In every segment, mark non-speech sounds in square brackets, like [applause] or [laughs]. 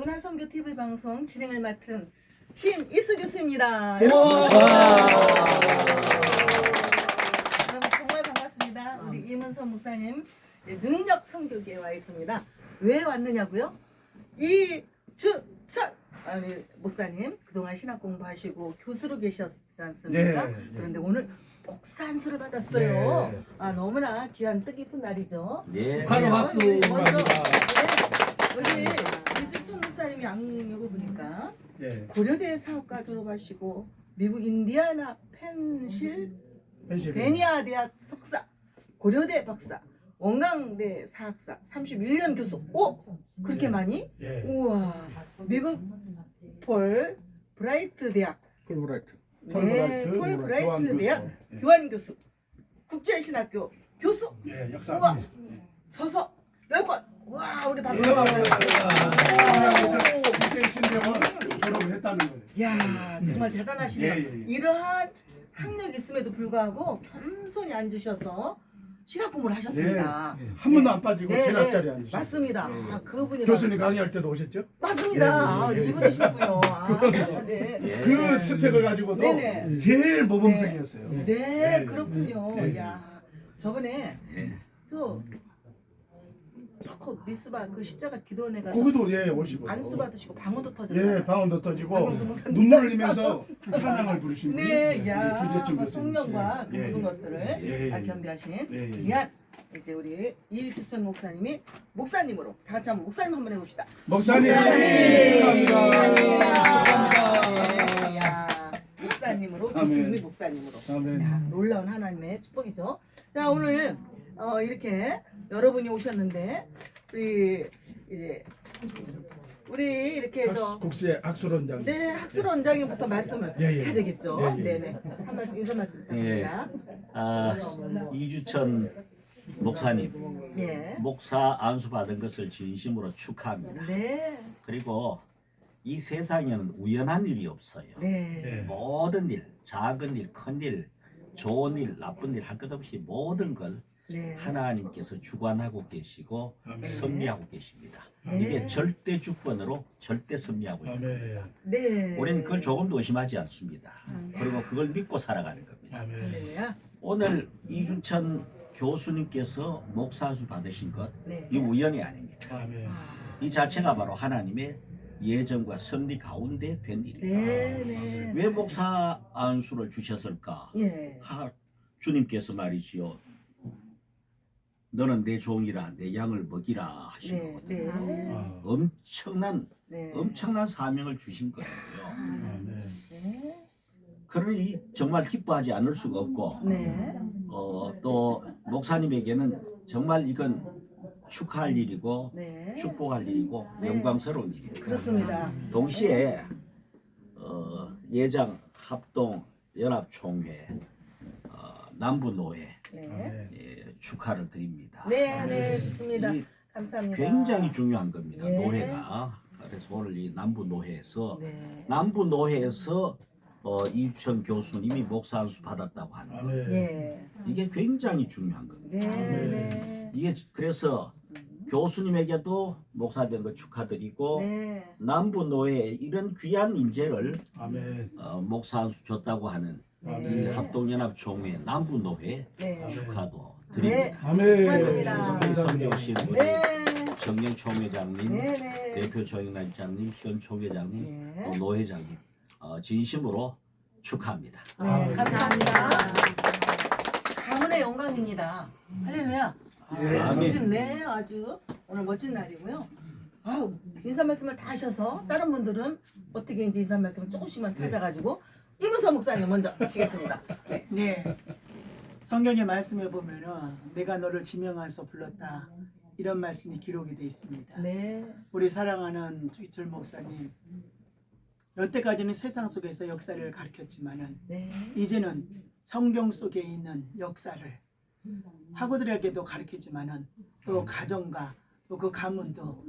문화선교 TV 방송 진행을 맡은 신이수 교수입니다. 와. 여러분 정말 반갑습니다. 우리 이문선 목사님 네, 능력 선교계에 와 있습니다. 왜 왔느냐고요? 이주철 아니 목사님 그동안 신학 공부하시고 교수로 계셨지 않습니까? 네, 네. 그런데 오늘 목사 안수를 받았어요. 네. 아 너무나 귀한 뜻깊은 날이죠. 네. 축하로 네, 박수. 우리 먼저 감사합니다. 네, 우리 목사님이 양력을 보니까 예. 고려대 사업과 졸업하시고 미국 인디아나 펜실. 베니아 대학 석사, 고려대 박사, 원광대 사학사, 31년 교수. 오, 그렇게 네. 많이? 예. 우와, 미국 폴 브라이트 대학, 폴 브라이트. 네, 폴 브라이트. 대학 예. 교환 교수, 국제신학교 교수, 예, 역사. 우와. 서서 열 권. 와, 우리 박수 예. 한번. 국제 신대원 졸업을 했다는 거예요. 야 정말 대단하시네요. 예, 예, 예. 이러한 학력이 있음에도 불구하고 겸손히 앉으셔서 신학 공부를 하셨습니다. 예. 한 번도 안 빠지고 네, 제각자리 네, 앉으시고. 맞습니다. 예, 예. 아, 그분이 교수님 강의할 때도 오셨죠? 맞습니다. 아, 예, 예, 예. 이분이시군요. 아, [laughs] 네. 예. 그 스펙을 가지고도 네네. 제일 모범생이었어요. 네, 예, 그렇군요. 예, 예. 야, 저번에 예. 저 저거 미스바 그 십자가 기도원에 가서 거기도 예 오시고. 안수 받으시고 방언도 터졌잖아요. 예, 방언도 터지고. 눈물을 흘리면서 [laughs] 찬양을 분이 네, 야, 주제점 뭐. 성령과 그 예, 모든 예. 것들을 예, 예. 다 겸비하신 예, 예. 귀한 이제 우리 이주천 목사님이 목사님으로 다 같이 한번 목사님 한번 해봅시다. 목사님 목사님. 야, 목사님으로. 교수님이 목사님으로 아멘. 야, 놀라운 하나님의 축복이죠. 자 오늘 어, 이렇게 여러분이 오셨는데 우리 이제 우리 이렇게 저 국세 학술원장. 네, 학술 원장님부터 말씀을 예, 예. 해야 되겠죠. 예, 예. 네네. 한 말씀 인사 말씀 부탁드립니다. 아, 이주천 목사님 예. 목사 안수 받은 것을 진심으로 축하합니다. 네. 그리고 이 세상에는 우연한 일이 없어요. 네. 네. 모든 일, 작은 일, 큰 일, 좋은 일, 나쁜 일 할 것 없이 모든 걸 네. 하나님께서 주관하고 계시고 아멘. 섭리하고 계십니다. 네. 이게 절대 주권으로 절대 섭리하고 있는. 아멘. 네. 우리는 그걸 조금도 의심하지 않습니다. 음. 그리고 그걸 믿고 살아가는 겁니다. 아멘. 할렐루야. 오늘 이주천 교수님께서 목사수 받으신 것, 네. 이 우연이 아닙니다. 아멘. 이 자체가 바로 하나님의 예정과 섭리 가운데 된 일입니다. 네, 네. 왜 목사 안수를 주셨을까? 예. 하, 주님께서 말이지요. 너는 내 종이라 내 양을 먹이라 하신 네. 거거든요. 네. 아, 엄청난 네. 엄청난 사명을 주신 거예요. 아멘. 네. 그러니 정말 기뻐하지 않을 수가 없고 네. 어, 또 목사님에게는 정말 이건 축하할 일이고 네. 축복할 일이고 네. 영광스러운 일입니다. 그렇습니다. 동시에 어, 예장 합동 연합 총회 어, 남부 노회 네. 아멘. 예, 축하를 드립니다. 네, 네, 좋습니다. 이 감사합니다. 굉장히 중요한 겁니다. 예. 노회가 그래서 오늘 이 남부 노회에서 네. 남부 노회에서 어, 이주천 교수님이 목사 안수 받았다고 하는 거 아멘. 예. 이게 굉장히 중요한 겁니다. 네. 네. 이게 그래서 교수님에게도 목사 된거 축하드리고 네. 남부 노예 이런 귀한 인재를 아멘. 어, 목사 한 수 줬다고 하는 이 네. 합동연합 총회 남부 노회 네. 축하도 네. 드립니다. 아멘. 고맙습니다. 네. 정영 총회장님, 네. 네. 대표 정영장님, 현 총회장님, 네. 또 노회장님 어, 진심으로 축하합니다. 네, 아, 감사합니다. 가문의 영광입니다. 할렐루야. 예. 아, 아멘. 좋신 네, 아주 오늘 멋진 날이고요. 아, 인사 말씀을 다 하셔서 다른 분들은 어떻게 이제 인사 말씀을 조금씩만 찾아가지고 이문서 목사님 먼저 하시겠습니다. 네. 네. 성경의 말씀에 보면은 내가 너를 지명해서 불렀다. 이런 말씀이 기록이 되어 있습니다. 네. 우리 사랑하는 이철 목사님. 여태까지는 세상 속에서 역사를 가르쳤지만은 네. 이제는 성경 속에 있는 역사를 학우들에게도 가르치지만은 또 가정과 또 그 가문도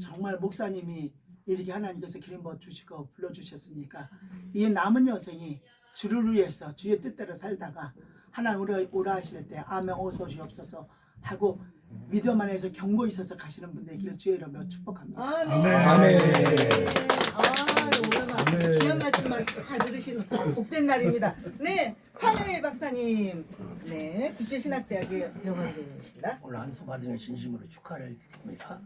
정말 목사님이 이렇게 하나님께서 기름 부어 주시고 불러 주셨으니까 이 남은 여생이 주를 위해서 주의 뜻대로 살다가 하나님 오라, 오라 하실 때 아멘 어서 오시옵소서 하고 믿음 안에서 경고 있어서 가시는 분들에게 주의 이름으로 축복합니다. 아멘. 아멘. 아멘. 아, 아멘. 오늘 귀한 말씀만 다 들으시는 복된 날입니다. 네, 황일 박사님. 네, 국제신학대학의 영어이십니다. 오늘 한수 받으면 진심으로 축하를 드립니다.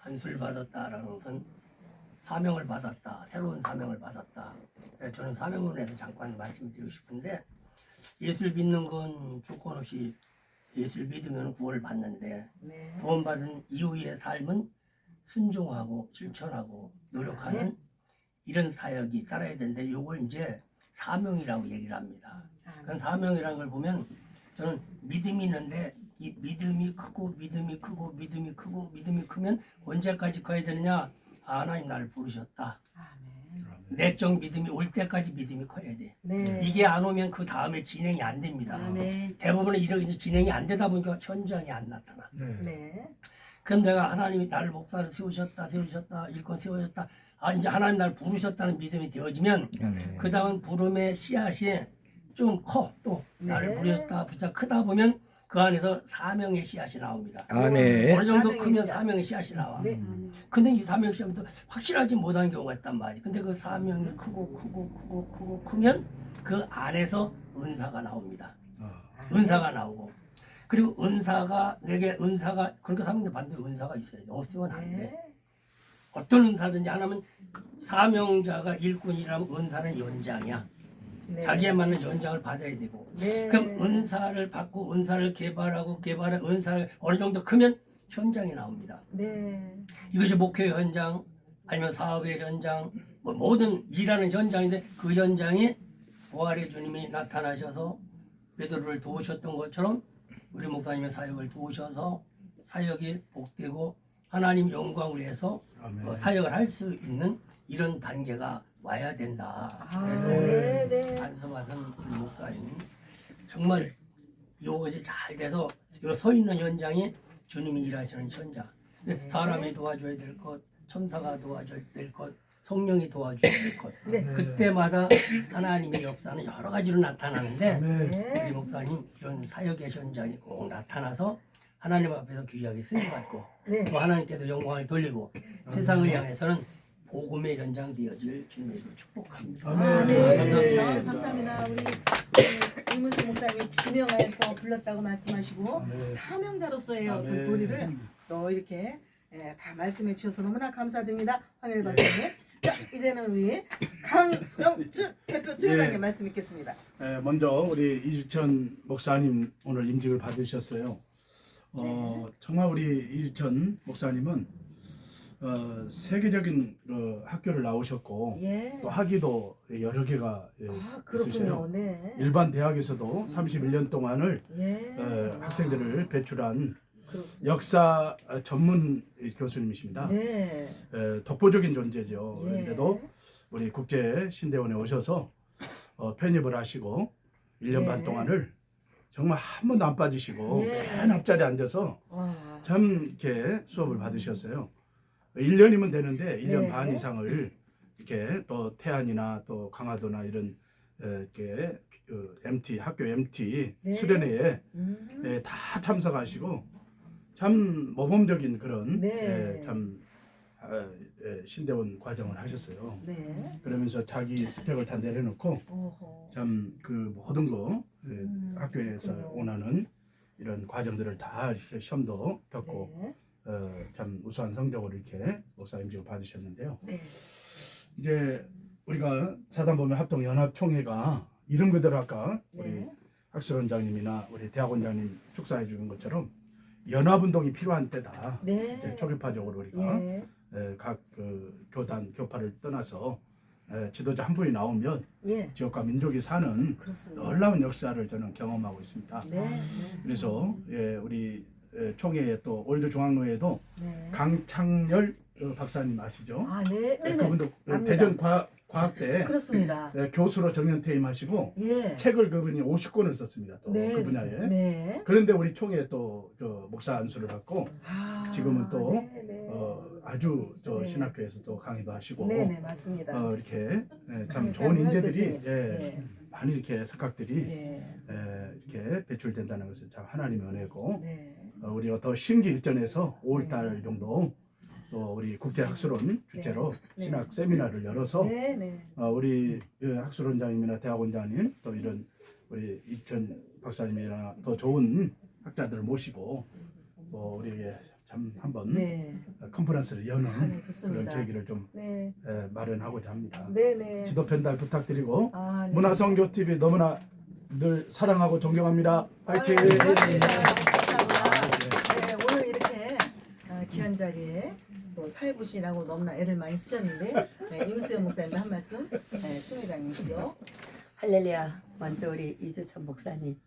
한수를 받았다라는 것은 사명을 받았다, 새로운 사명을 받았다. 예, 저는 사명론에서 잠깐 말씀드리고 싶은데 예수를 믿는 건 조건 없이 예수를 믿으면 구원을 받는데 네. 구원받은 이후의 삶은 순종하고 실천하고 노력하는 이런 사역이 따라야 되는데 이걸 이제 사명이라고 얘기를 합니다. 그런 사명이라는 걸 보면 저는 믿음이 있는데 이 믿음이 크고 믿음이 크고 믿음이 크고 믿음이 크면 언제까지 커야 되느냐? 아, 하나님 나를 부르셨다. 내적 믿음이 올 때까지 믿음이 커야 돼. 네. 이게 안 오면 그 다음에 진행이 안 됩니다. 대부분은 이렇게 진행이 안 되다 보니까 현장이 안 나타나. 네. 네. 그럼 내가 하나님이 나를 목사로 세우셨다, 세우셨다, 일꾼 세우셨다. 아 이제 하나님 나를 부르셨다는 믿음이 되어지면 그 다음 부름의 씨앗이 좀 커. 또 나를 네. 부르셨다, 부자 크다 보면 그 안에서 사명의 씨앗이 나옵니다. 아멘. 어느 정도 사명의 크면 씨앗. 사명의 씨앗이 나와. 네. 근데 이 사명의 씨앗도 확실하지 못한 경우가 있단 말이지. 근데 그 사명이 크고 크고 크고 크고 크면 그 안에서 은사가 나옵니다. 아, 은사가 나오고 그리고 은사가 내게 은사가 그러니까 사명도 반드시 은사가 있어야 돼. 없으면 안 돼. 네. 어떤 은사든지 하나면 사명자가 일꾼이라면 은사는 연장이야. 네. 자기에 맞는 연장을 받아야 되고. 네. 그럼 은사를 받고 은사를 개발하고 개발해 은사를 어느 정도 크면 현장이 나옵니다. 네. 이것이 목회 현장 아니면 사업의 현장 뭐 모든 일하는 현장인데 그 현장에 부활의 주님이 나타나셔서 베드로를 도우셨던 것처럼 우리 목사님의 사역을 도우셔서 사역이 복되고 하나님 영광을 위해서 아멘. 어, 사역을 할 수 있는 이런 단계가 와야 된다. 아, 그래서 네, 네. 안서받은 우리 목사님 정말 이것이 잘 돼서 이서 있는 현장에 주님이 일하시는 현장. 근데 네. 사람이 도와줘야 될 것, 천사가 도와줘야 될 것, 성령이 도와줘야 될 것. 네. 그때마다 하나님의 역사는 여러 가지로 나타나는데 네. 우리 네. 목사님 이런 사역의 현장이 꼭 나타나서 하나님 앞에서 귀하게 쓰임받고 네. 또 하나님께도 영광을 돌리고 세상을 향해서는 복음의 현장 되어질 주님으로 축복합니다. 아멘. 아, 네. 네. 아, 감사합니다. 우리 네, 이문수 목사님이 지명하여서 불렀다고 말씀하시고 네. 사명자로서의 어떤 아멘. 도리를 또 이렇게 예, 다 말씀해 주셔서 너무나 감사드립니다. 황일 박사님. 자, 이제는 우리 강영준 대표 주회장님 네. 말씀 읽겠습니다. 네, 먼저 우리 이주천 목사님 오늘 임직을 받으셨어요. 어, 네. 정말 우리 이주천 목사님은 어, 세계적인 어, 학교를 나오셨고 예. 또 학위도 여러 개가 예, 아. 있으세요. 네. 일반 대학에서도 31년 동안을 예. 어, 학생들을 배출한 그렇군요. 역사 전문 교수님이십니다. 네. 에, 독보적인 존재죠. 예. 그런데도 우리 국제 신대원에 오셔서 어, 편입을 하시고 1년 반 예. 동안을 정말 한 번도 안 빠지시고 예. 맨 앞자리에 앉아서 와. 참 이렇게 수업을 받으셨어요. 1년이면 되는데 1년 네. 반 이상을 이렇게 또 태안이나 또 강화도나 이런 에, 이렇게 그 MT 학교 MT 네. 수련회에 음. 예, 다 참석하시고 참 모범적인 그런 네. 예, 참 아, 예, 신대원 과정을 하셨어요. 네. 그러면서 자기 스펙을 다 내려놓고. 참 그 모든 거 예, 음, 학교에서 그렇군요. 원하는 이런 과정들을 다 이렇게 시험도 겪고 네. 어, 참 우수한 성적을 이렇게 목사임직을 받으셨는데요. 네. 이제 우리가 사단법인 합동 연합 총회가 이름 그대로 아까 우리 네. 학술원장님이나 우리 대학원장님 축사해 주는 것처럼 연합운동이 필요한 때다. 네. 이제 초교파적으로 우리가 예. 에, 각 그 교단 교파를 떠나서 에, 지도자 한 분이 나오면 예. 지역과 민족이 사는 그렇습니다. 놀라운 역사를 저는 경험하고 있습니다. 네. 그래서 예, 우리 에, 총회에 또 올드 중앙로에도 네. 강창열 어, 박사님 아시죠? 아, 네. 예, 네. 네. 그분도 압니다. 대전 과학, 과학대 그렇습니다. 예, 교수로 정년 퇴임하시고 예. 책을 그분이 50권을 썼습니다. 또 네. 그 분야에. 네. 그런데 우리 총회 또 저, 목사 안수를 받고 아, 지금은 또, 네, 네. 어, 아주 저 네. 신학교에서도 강의도 하시고 네, 네, 맞습니다. 어, 이렇게 예, 참 네, 좋은 인재들이. 예, 예. 많이 이렇게 석학들이 예. 예, 이렇게 배출된다는 것은 참 하나님의 은혜고 네. 어, 우리가 더 신기일전에서 5월달 정도 또 우리 국제학술원 주최로 네. 신학 세미나를 열어서 네, 네. 어, 우리 그 학술원장님이나 대학원장님 또 이런 우리 이천 박사님이나 더 좋은 학자들을 모시고 또 우리에게 참 한번 네. 컨퍼런스를 여는 아, 네, 그런. 계기를 좀 네. 에, 마련하고자 합니다. 네, 네. 지도 편달 부탁드리고 아, 네. 문화성교 TV 너무나 늘 사랑하고 존경합니다. 파이팅! 아유, 귀한 자리에 또 사회부시라고 너무나 애를 많이 쓰셨는데 네, 임수영 목사님도 한 말씀 네, 총회장님이시죠. 할렐루야. 먼저 우리 이주천 목사님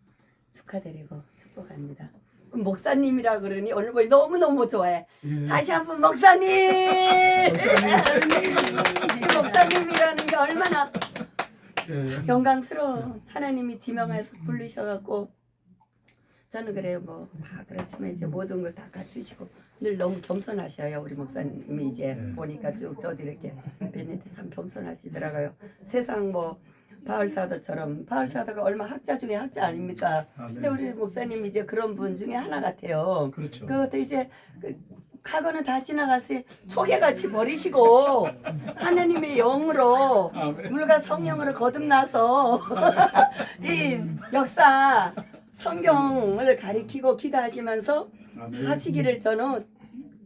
축하드리고 축복합니다. 목사님이라 그러니 오늘 보니 너무너무 좋아해. 예. 다시 한번 목사님! 이 목사님이라는 게 얼마나 예. 영광스러워. 하나님이 지명해서 부르셔갖고 저는 그래요 뭐 다 그렇지만 이제 모든 걸 다 갖추시고 늘 너무 겸손하셔요 우리 목사님이 이제 네. 보니까 쭉 저도 이렇게 뵀는데 참 겸손하시더라고요 세상 뭐 바울 사도처럼 바울 사도가 얼마 학자 중에 학자 아닙니까 아멘. 근데 우리 목사님 이제 그런 분 중에 하나 같아요 그렇죠. 그것도 이제 그 과거는 다 지나갔어요. 초계같이 버리시고 하나님의 영으로 물과 성령으로 거듭나서 [laughs] 이 역사 성경을 가리키고 기도하시면서 아멘. 하시기를 저는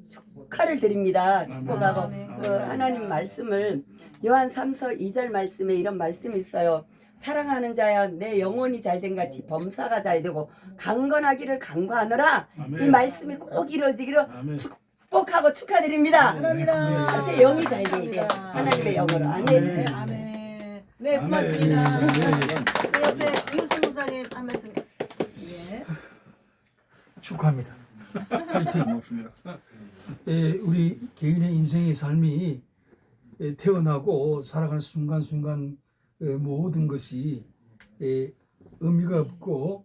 축하를 드립니다. 축복하고 아멘. 그 하나님 말씀을 요한 3서 2절 말씀에 이런 말씀이 있어요. 사랑하는 자야 내 영혼이 잘된 같이 범사가 잘되고 강건하기를 강구하노라 아멘. 이 말씀이 꼭 이루어지기를 아멘. 축복하고 축하드립니다. 감사합니다. 제 영이 잘 돼, 이제. 하나님의 영으로. 아멘. 네, 아멘. 네, 고맙습니다. 아멘. 네, 옆에 이우수 목사님 한 말씀. 예. 축하합니다. 파이팅. 예, 우리 개인의 인생의 삶이 예, 태어나고 살아가는 순간순간 예, 모든 것이 예, 의미가 없고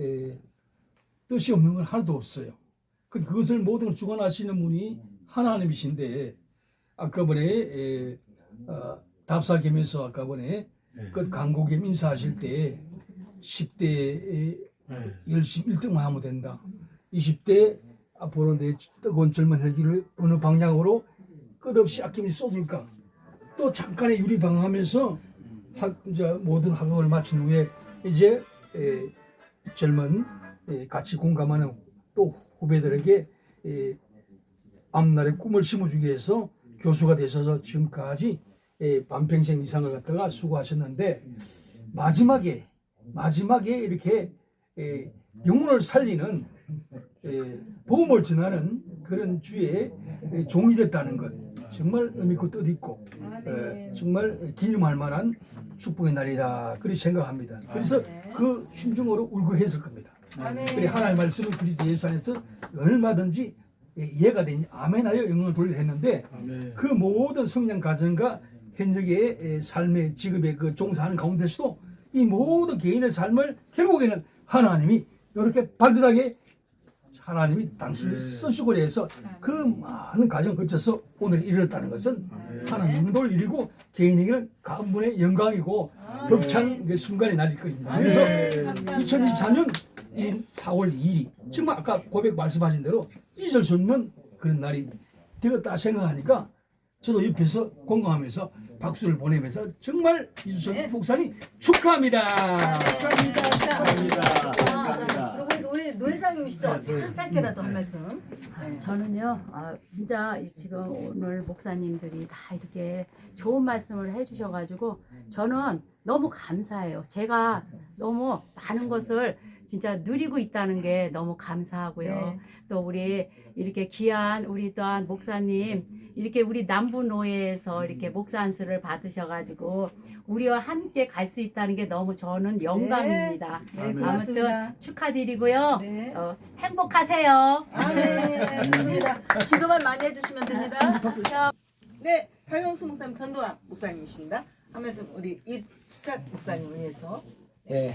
예, 뜻이 없는 건 하나도 없어요. 그- 그것을 모든 걸 주관하시는 분이 하나님이신데 아까 번에 예, 어, 답사겸에서 아까 번에 네. 그 강고겸 인사하실 때 10대에 네. 열심히 1등만 하면 된다. 20대 앞으로 내 뜨거운 젊은 헬기를 어느 방향으로 끝없이 아낌없이 쏟을까. 또 잠깐의 유리방황하면서 학, 이제 모든 학업을 마친 후에 이제 에, 젊은 에, 같이 공감하는 또 후배들에게 에, 앞날의 꿈을 심어주기 위해서 교수가 되셔서 지금까지 에, 반평생 이상을 갖다가 수고하셨는데 마지막에 마지막에 이렇게 에, 영혼을 살리는 에, 복음을 전하는 그런 주의 에, 종이 됐다는 것 정말 의미 있고 뜻 있고 에, 정말 기념할 만한 축복의 날이다 그렇게 생각합니다. 그래서 그 심정으로 울컥했을 겁니다. 아멘. 그래 하나님의 말씀은 그리스도 예수 안에서 얼마든지 예, 이해가 되니 아멘하여 영광을 돌리려 했는데 아멘. 그 모든 성장 과정과 현역의 에, 삶의 직업의 그 종사하는 가운데서도 이 모든 개인의 삶을 결국에는 하나님이 이렇게 반듯하게 하나님이 당신을 쓰시고 해서 그 많은 과정 거쳐서 오늘 이르렀다는 것은 하나님 응도를 이루고 개인에게는 가문의 영광이고 벅찬 그 순간의 날일 겁니다. 그래서 네, 감사합니다. 2024년 이 4월 2일이 정말 아까 고백 말씀하신 대로 잊을 수 없는 그런 날이 되었다 생각하니까 저도 옆에서 공감하면서 박수를 보내면서 정말 이주선 네. 목사님 축하합니다. 축하합니다. 축하합니다. 아, 축하합니다. 그리고 우리 노회장님이시죠? 짧- 짧게라도 한 말씀. 네. 저는요, 아, 진짜 이 지금 오늘 목사님들이 다 이렇게 좋은 말씀을 해주셔가지고 저는 너무 감사해요. 제가 너무 많은 것을 진짜 누리고 있다는 게 너무 감사하고요. 네. 또 우리 이렇게 귀한 우리 또한 목사님 이렇게 우리 남부 노예에서 이렇게 목사 안수를 받으셔가지고 우리와 함께 갈 수 있다는 게 너무 저는 영광입니다. 네, 아멘. 고맙습니다. 아무튼 축하드리고요. 네. 어, 행복하세요. 아멘. 좋습니다. 기도만 많이 해주시면 됩니다. 자, 네, 박영수 목사님, 전도환 목사님이십니다. 한 말씀 우리 이치착 목사님을 위해서. 예,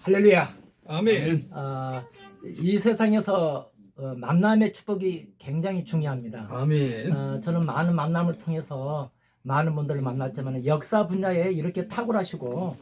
할렐루야. 아멘. 아, 이 세상에서 어, 만남의 축복이 굉장히 중요합니다. 아멘. 어, 저는 많은 만남을 통해서 많은 분들을 만났지만 역사 분야에 이렇게 탁월하시고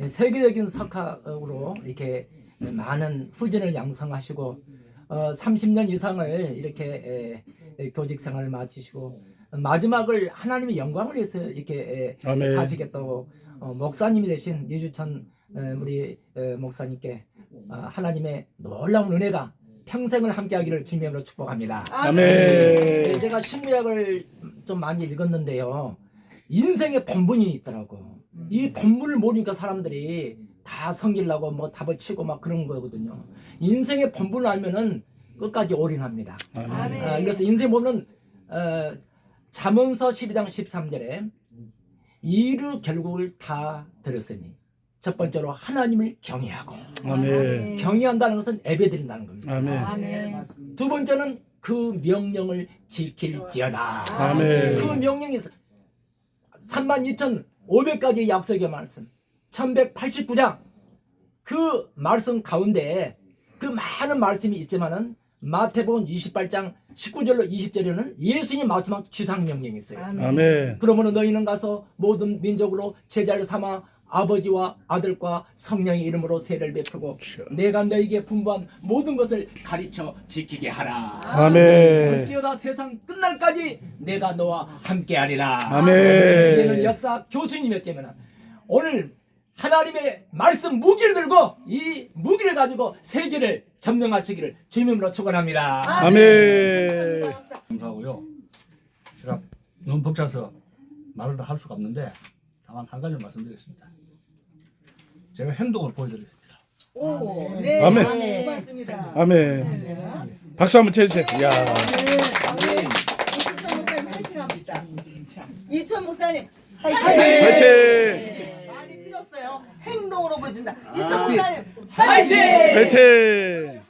예, 세계적인 석학으로 이렇게 많은 후진을 양성하시고 어, 30년 이상을 이렇게 에, 에, 교직 생활을 마치시고 마지막을 하나님의 영광을 위해서 이렇게 에. 사시겠다고 어, 목사님이 되신 이주천 에, 우리 에, 목사님께 아, 하나님의 놀라운 은혜가 평생을 함께하기를 주님으로 축복합니다. 아멘. 네, 제가 신구약을 좀 많이 읽었는데요. 인생의 본분이 있더라고. 이 본분을 모르니까 사람들이 다 섬기려고 뭐 답을 치고 막 그런 거거든요. 인생의 본분을 알면은 끝까지 올인합니다. 아멘. 아, 그래서 인생 보면 어, 잠언서 12장 13절에 이루 결국을 다 들었으니 첫 번째로 하나님을 경외하고 아멘. 경외한다는 것은 예배드린다는 겁니다. 아멘. 아멘. 두 번째는 그 명령을 지킬지어다. 아멘. 그 명령이 32,500가지 약속의 말씀, 1189장 그 말씀 가운데 그 많은 말씀이 있지만은 마태복음 28장 19절로 20절에는 예수님이 말씀한 지상 명령이 있어요. 아멘. 그러므로 너희는 가서 모든 민족으로 제자를 삼아 아버지와 아들과 성령의 이름으로 세례를 베푸고 내가 너에게 분부한 모든 것을 가르쳐 지키게 하라. 아멘. 어찌어다 세상 끝날까지 내가 너와 함께하리라. 아멘. 얘는 역사 교수님이었지만 오늘 하나님의 말씀 무기를 들고 이 무기를 가지고 세계를 점령하시기를 주님으로 축원합니다. 아멘. 감사하고요. 제가 너무 벅차서 말을 다 할 수가 없는데 다만 한 가지 말씀드리겠습니다. 제가 행동을 보여드리겠습니다. 오, 네. 아멘. 아멘. 고맙습니다. 아멘. 박수 한번 쳐주세요. 야. 이천 목사님 파이팅 합시다. 이천 목사님 화이팅! 말이 필요 없어요. 행동으로 보여준다. 이천 목사님 파이팅! 화이팅!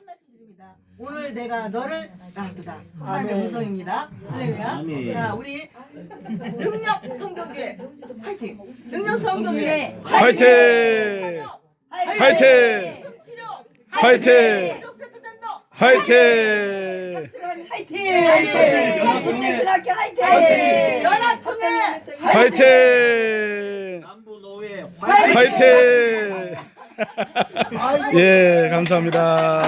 오늘 내가 너를 놔두다. 하나님의 음성입니다. 할렐루야. 자, 우리 능력 성교교회 파이팅. 능력 성교교회 화이팅! 화이팅! 숨치료 화이팅! 기독세트 전도 화이팅! 화이팅! 화이팅! 화이팅! 연합총회 화이팅! 남부 노예 화이팅! 예, 감사합니다.